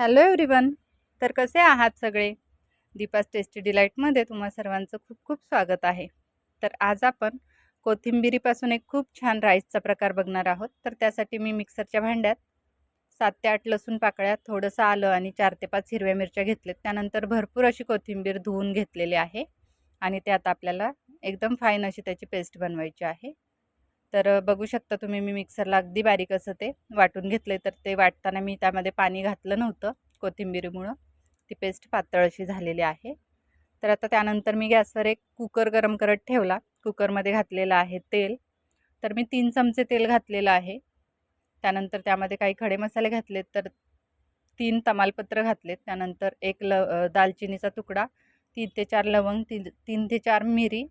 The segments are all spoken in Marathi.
हॅलो एव्हरीवन तर कसे आहात सगळे? दीपास टेस्टी डिलाईटमध्ये तुम्हा सर्वांचं खूप खूप स्वागत आहे. तर आज आपण कोथिंबिरीपासून एक खूप छान राईसचा प्रकार बघणार आहोत. तर त्यासाठी मी मिक्सरच्या भांड्यात सात ते आठ लसूण पाकळ्या थोडंसं आलं आणि चार ते पाच हिरव्या मिरच्या घेतल्यात त्यानंतर भरपूर अशी कोथिंबीर धुवून घेतलेली आहे आणि त्यात आपल्याला एकदम फाईन अशी त्याची पेस्ट बनवायची आहे. तर बघू शकता तुम्ही मी मिक्सरला अगदी बारीक असं ते वाटून घेतले तर ते वाटताना मी त्यामध्ये पाणी घातलं नव्हतं कोथिंबीरीमुळं. ती पेस्ट पातळ अशी झालेली आहे. तर आता त्यानंतर मी गॅसवर एक कुकर गरम करत ठेवला. कुकरमध्ये घातलेलं आहे तेल. तर मी तीन चमचे तेल घातलेलं आहे. त्यानंतर त्यामध्ये काही खडे मसाले घातलेत. तर तीन तमालपत्र घातलेत. त्यानंतर एक ल दालचिनीचा तुकडा तीन ते चार लवंग तीन तीन ते चार मिरी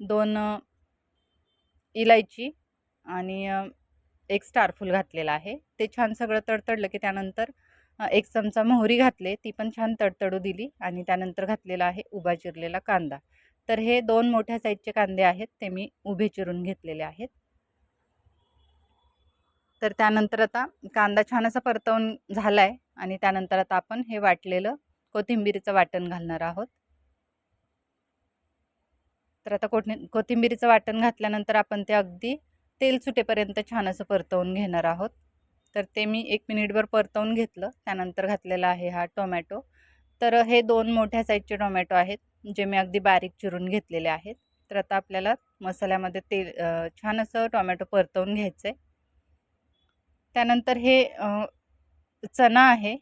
दोन इलायची आणि एक स्टारफूल घातलेला आहे. ते छान सगळं तडतडलं की त्यानंतर एक चमचा मोहरी घातले. ती पण छान तडतडू दिली आणि त्यानंतर घातलेला आहे उभा चिरलेला कांदा. तर हे दोन मोठ्या साईजचे कांदे आहेत. ते मी उभे चिरून घेतलेले आहेत. तर त्यानंतर आता कांदा छान असा परतवून झाला आहे आणि त्यानंतर आता आपण हे वाटलेलं कोथिंबीरीचं वाटण घालणार आहोत. तर आता कोथि कोथिंबीरीचं वाटण घातल्यानंतर आपण ते अगदी तेल सुटेपर्यंत छान असं परतवून घेणार आहोत. तर ते मी एक मिनिटभर परतवून घेतलं. त्यानंतर घातलेला आहे हा टोमॅटो. तर हे दोन मोठ्या साईजचे टोमॅटो आहेत जे मी अगदी बारीक चिरून घेतलेले आहेत. तर आता आपल्याला मसाल्यामध्ये तेल छान असं टोमॅटो परतवून घ्यायचं आहे त्यानंतर हे चणा आहे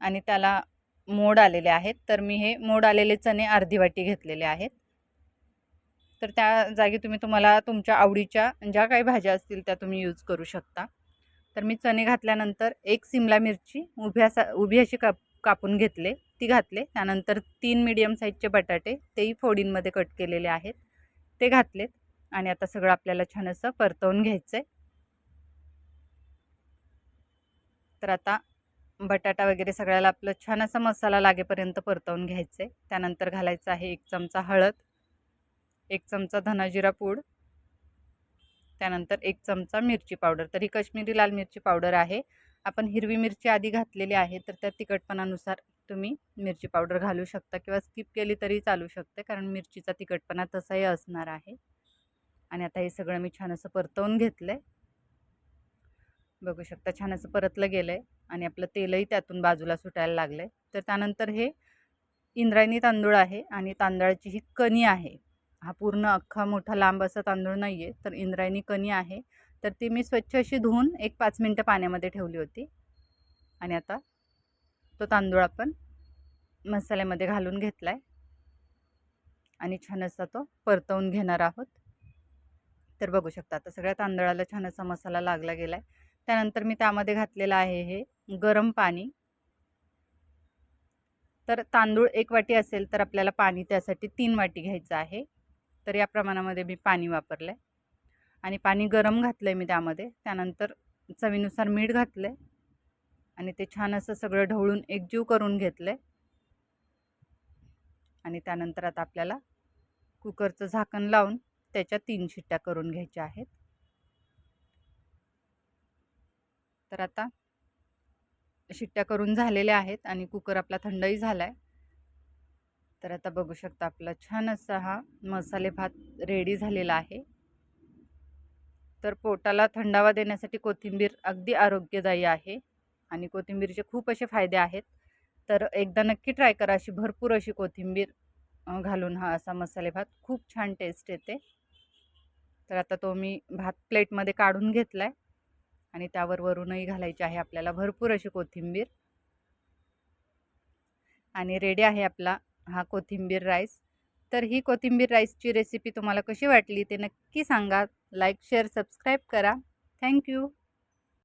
आणि त्याला मोड आलेले आहेत. तर मी हे मोड आलेले चणे अर्धी वाटी घेतलेले आहेत. तर त्या जागी तुम्ही तुम्हाला तुमच्या आवडीच्या ज्या काही भाज्या असतील त्या तुम्ही यूज करू शकता. तर मी चणे घातल्यानंतर एक सिमला मिरची उभ्या सा उभी अशी काप कापून घेतले ती घातले. त्यानंतर तीन मीडियम साईजचे बटाटे तेही फोडींमध्ये कट केलेले आहेत. ते घातलेत आणि आता सगळं आपल्याला छान असं परतवून घ्यायचं आहे तर आता बटाटा वगैरे सगळ्याला आपलं छान असा मसाला लागेपर्यंत परतवून घ्यायचं आहे त्यानंतर घालायचं आहे एक चमचा हळद. एक चमचा धनाजिरा पूड. त्यानंतर एक चमचा मिरची पावडर. तर ही कश्मीरी लाल मिरची पावडर आहे. आपण हिरवी मिरची आधी घातलेली आहे तर त्या तिखटपणानुसार तुम्ही मिरची पावडर घालू शकता किंवा स्किप केली तरी चालू शकते कारण मिरचीचा तिखटपणा तसाही असणार आहे. आणि आता हे सगळं मी छान असं परतवून घेतलं आहे बघू शकता छान असं परतलं गेलं आहे आणि आपलं तेलही त्यातून बाजूला सुटायला लागलं आहे तर त्यानंतर हे इंद्रायणी तांदूळ आहे आणि तांदळाची ही कणी आहे. हा पूर्ण अख्खा मोठा लांब असा तांदूळ नाही आहे तर इंद्रायणी कणी आहे. तर ती मी स्वच्छ अशी धुवून एक पाच मिनटं पाण्यामध्ये ठेवली होती. आणि आता तो तांदूळ आपण मसाल्यामध्ये घालून घेतला आहे आणि छान असा तो परतवून घेणार आहोत. तर बघू शकता आता सगळ्या तांदळाला छान असा मसाला लागला गेला आहे त्यानंतर मी त्यामध्ये घातलेलं आहे हे गरम पाणी. तर तांदूळ एक वाटी असेल तर आपल्याला पाणी त्यासाठी तीन वाटी घ्यायचं आहे. तर या प्रमाणामध्ये मी पाणी वापरलं आहे आणि पाणी गरम घातलं आहे मी त्यामध्ये. त्यानंतर चवीनुसार मीठ घातलं आहे आणि ते छान असं सगळं ढवळून एकजीव करून घेतलं आहे आणि त्यानंतर आता आपल्याला कुकरचं झाकण लावून त्याच्या तीन शिट्ट्या करून घ्यायच्या आहेत. तर आता शिट्ट्या करून झालेल्या आहेत आणि कुकर आपला थंडही झाला आहे तर आता बघू शकता आपला छान असा हा मसाले भात रेडी झालेला आहे. तर पोटाला थंडावा देण्यासाठी कोथिंबीर अगदी आरोग्यदायी आहे आणि कोथिंबीरचे खूप असे फायदे आहेत. तर एकदा नक्की ट्राय करा अशी भरपूर अशी कोथिंबीर घालून हा असा मसाले भात. खूप छान टेस्ट येते. तर आता तो मी भात प्लेटमध्ये काढून घेतला आहे आणि त्यावर वरूनही घालायची आहे आपल्याला भरपूर अशी कोथिंबीर. आणि रेडी आहे आपला हा कोथिंबीर राईस. तर ही कोथिंबीर राईसची रेसिपी तुम्हाला कशी वाटली ते नक्की सांगा. लाईक शेअर सबस्क्राईब करा. Thank you.